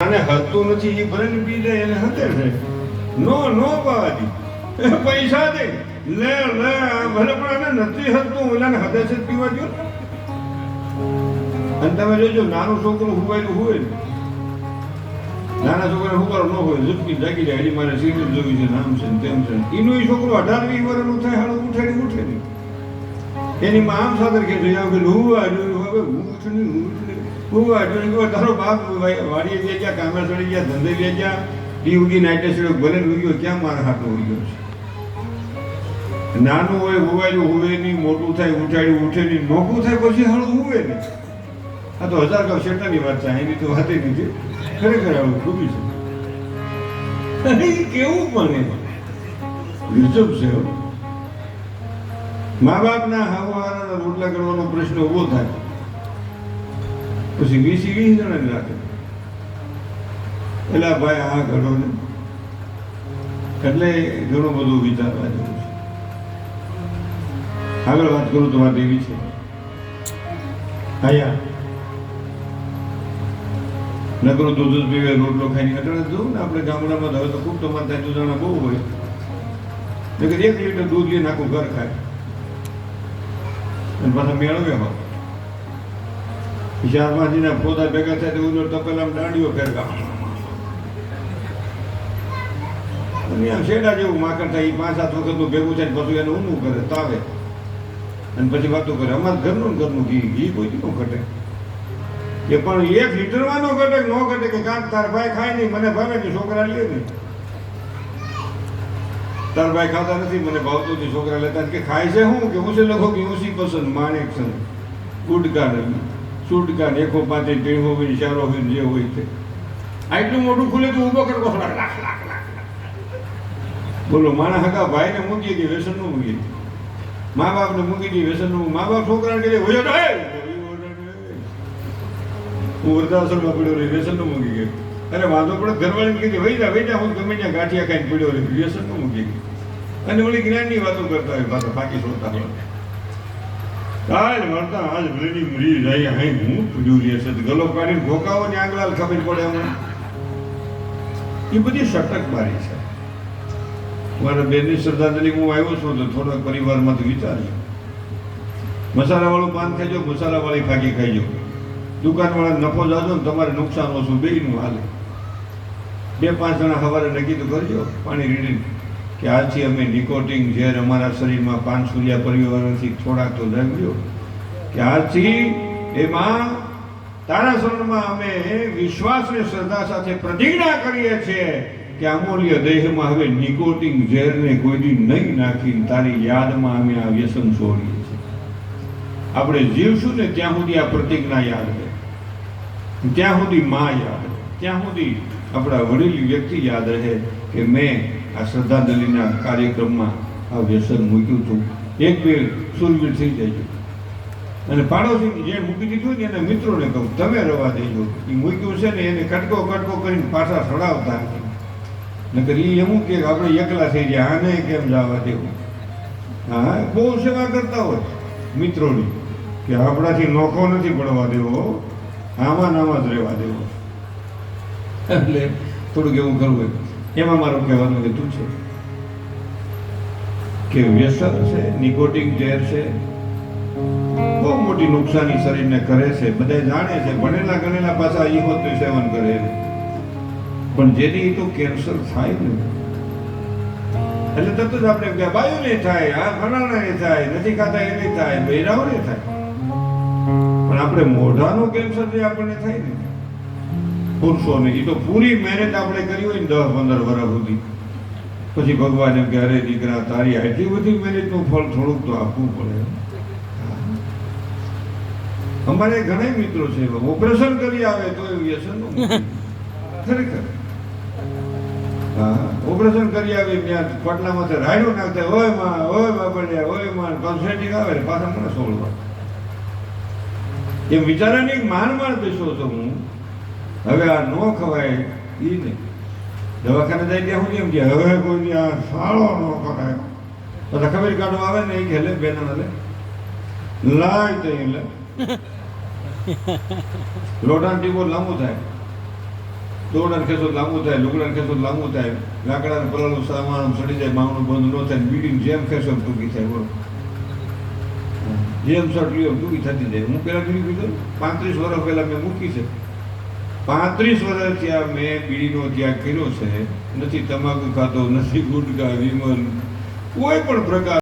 આને હલતું નથી એ ભલે પી લે એને હતે ને નો નો બાવાજી પૈસા દે લે લે ભલે પણ આને નથી હલતું ઓલાને હદે છે પીવા દો અને તમે જોજો નાનું છોકરું હુવાયેલું હોય ને નાના છોકરા હુવારો ન હોય ઝુટકી જાગી જાય હજી મારે સિગરેટ જોવી છે નામ છે તેમ છે એનું એ છોકરું અઢાર વીસ વર્ષનું થાય હાલો ઉઠાડી ઉઠે નહીં એની માં આમ સાદર કે જોઈ આમ કે હુવા જોયું હવે હું ઉઠની હું અર્જુન કહું તારો બાપ વાડીએ ગયા ગયા કામે ચડી ગયા, ધંધે ગયા ગયા ડી ઉગી નાઈટે ચડ્યો ભલે ઉઈ ગયો ક્યાં મારા હાથમાં ઉઈ ગયો છે? નાનું હોય, હોવાયું હોવે નહીં, મોટું થાય ઉઠાડ્યું ઉઠે નહીં નોખું થાય પછી હળવું હોવે નહીં. આ તો હજાર કવ શેટાની વાત છે, એની તો વાત નથી ખરેખર આવું ખૂબી છે. કેવું મને? ગજબ છે મા બાપના હવાના રોટલા કરવાનો પ્રશ્ન ઊભો થાય. પછી વીસી વીસ જણાને રાખે. એટલે ભાઈ આ કરો ને. એટલે ઘણું બધું વિચારવા જેવું છે. આગળ વાત કરું તો વાત એવી છે. અહીંયા નકરો દૂધ જ પીવે, રોટલો ખાઈને અટાણે જોઉં ને આપણે ગામડામાં હવે તો ખૂબ તમારે ત્યાં દૂધાણા બહુ હોય. નકર એક લીટર દૂધ લઈને આખું ઘર ખાય. અને પાછા મેળવે પાંચના પોતા ભેગા થાય તો ઉધર તપેલામાં દાંડીઓ ફેરગા અને આમ શેડા જેવું માકડ થાય એ પાંચ સાત વખતનું ભેગું થાય પછી એને ઊંધું કરે, તાવે. અને પછી વાતો કરે, અમારા ઘરનું ઘરનું ઘી ઘી કોઈ ન ઘટે. એ પણ એક લીટરમાં નો ઘટે ન ઘટે કે કાંક તાર ભાઈ ખાય નહીં, મને ભાવે નહીં, છોકરા લે નહીં. તાર ભાઈ ખાતા નથી, મને ભાવતો છોકરા લેતા કે ખાય છે હું, કે હું છે લખો કે હું સી પસંદ માણેક છે. ગુડકા ને સુડકા દેખો પાંચે ટેણવો હોય, ચારો હોય જે હોય તે. આટલું મોટું ખુલે તો ઊભો કરવો લાખ લાખ લાખ બોલો, માણસ હકા ભાઈને મૂકી દે વ્યસન મૂકી દે મા બાપને મૂકી દે વ્યસનનું મા બાપ છોકરાને કહે હોય તો હું વૃદ્ધાશ્રમમાં પડ્યો રહી વ્યસનનું મૂકી ગયો. અરે, વાંધો પણ ઘરવાળીને કીધી વહી જા વહી હું ગમે ત્યાં ગાંઠિયા ખાઈને પડ્યો રહી વ્યસનનું મૂકી ગયો. અને ઓલી જ્ઞાનની વાતો કરતા હોય, પાછા બાકી સોતા હોય. કાલ મળતા આજ ભલેની મરી જાય હાઈ હું પડ્યું રહે છે. ગલો કાઢીને ભોકાવો ને આંગલાલ ખબર પડે એમ એ બધી સટક મારી છે. મારા બેનની શ્રદ્ધાંજલિ હું આવ્યો છું તો થોડોક પરિવારમાંથી વિચાર્યું મસાલાવાળું પાન ખાઈજો, મસાલાવાળી ફાકી ખાઈજો. દુકાનવાળા નફો જાજો ને તમારે નુકસાન ઓછું બેયનું હાલે. બે પાંચ જણા સવારે નક્કી તો કરજો, પાણી રીડીને. કે આજથી અમે નિકોટિંગ ઝેર અમારા શરીરમાં પાન સૂર્યા પરિવારથી થોડાક તો જાગ્યો કે આજથી એમાં તારા શરણમાં અમે વિશ્વાસ અને શ્રદ્ધા સાથે પ્રતિજ્ઞા કરીએ છીએ કે અમૂલ્ય દેહમાં હવે નિકોટિંગ ઝેરને કોઈ દી નહીં નાખી તારી યાદમાં અમે આ વ્યસન છોડીએ છીએ. આપણે જીવશું ને ત્યાં સુધી આ પ્રતિજ્ઞા યાદ રહે. ત્યાં સુધી માં યાદ રહે. ત્યાં સુધી આપણા વડીલ વ્યક્તિ યાદ રહે કે મેં આ શ્રદ્ધાંજલિના કાર્યક્રમમાં આ વ્યસન મૂક્યું હતું. એક બે સુરવીર થઈ જાય અને પાડોશી જે મૂકી દીધું ને એના મિત્રોને કહું, તમે રવા દેજો. એ મૂક્યું છે ને એને કટકો કટકો કરીને પાછા સડાવતા નકર એ એમ કે આપણે એકલા થઈ જાય આને કેમ જવા દેવું? હા, બહુ સેવા કરતા હોય મિત્રોની કે આપણાથી નોખો નથી પડવા દેવો આમાં નામાં જ રહેવા દેવો. એટલે થોડુંક એવું કરવું હોય એમાં મારું કહેવાનું હેતુ છે કે વ્યસન છે, નિકોટિક ઝેર છે, બહુ મોટી નુકસાની શરીરને કરે છે. બધા જાણે છે, ભણેલા ગણેલા પાછા ઈ હોતું સેવન કરે છે પણ જેની તો કેન્સર થાય ને, એટલે તરત જ આપણે કે, બાયુને થાય, આ ફલાણાને થાય, નથી ખાતા એને થાય, બૈરાઓને થાય. પણ આપણે મોઢાનું કેન્સર જે આપણને થાય ને પુરુષોને. એ તો પૂરી મહેનત આપણે કરી હોય ને દસ પંદર વર્ષ સુધી. પછી ભગવાન એમ કે અરે દીકરા તારી આટલી બધી મહેનતનું ફળ થોડુંક તો આપવું પડે. અમારે ઘણા મિત્રો છે ઓપરેશન કરી આવે તો એ વ્યસન ખરેખર. હા ઓપરેશન કરી આવે ત્યાં પટલામાંથી રાયડો નાખતા હોયમાં હોય બાબડિયા હોયમાં. કન્સલ્ટિંગ આવે ને પાછા મને સોળવા એમ વિચારાની માન માર બેસો છો હું. હવે આ ન ખવાય એ નહીં. દવાખાને જાય ત્યાં હું એમ કે, હવે કોઈ આ સાળો ન કરાયો. પછી ખબર કાઢવા આવે ને એ ઘેલે બેન લે. લાય તો લે. લોટાનો ટીપો લાંબુ થાય. દોડાને ખેંચો લાંબુ થાય, લુગડાને ખેંચો લાંબુ થાય. લાકડાને પલાળું સામાન સડી જાય મામલું બંધ ન થાય, બીડીને જેમ ખેશો ટૂંકી થાય, બોલો. જેમ સટ લ્યો ટૂંકી થતી જાય. હું પહેલાં કીધું પાંત્રીસ વર્ષ પહેલા મેં મૂકી છે. પાંત્રીસ વર્ષ ત્યાં મેં બીડીનો ત્યાગ કર્યો છે. નથી, તમાકુ ખાતો નથી, ગુટકા, વિમલ, કોઈ પણ પ્રકાર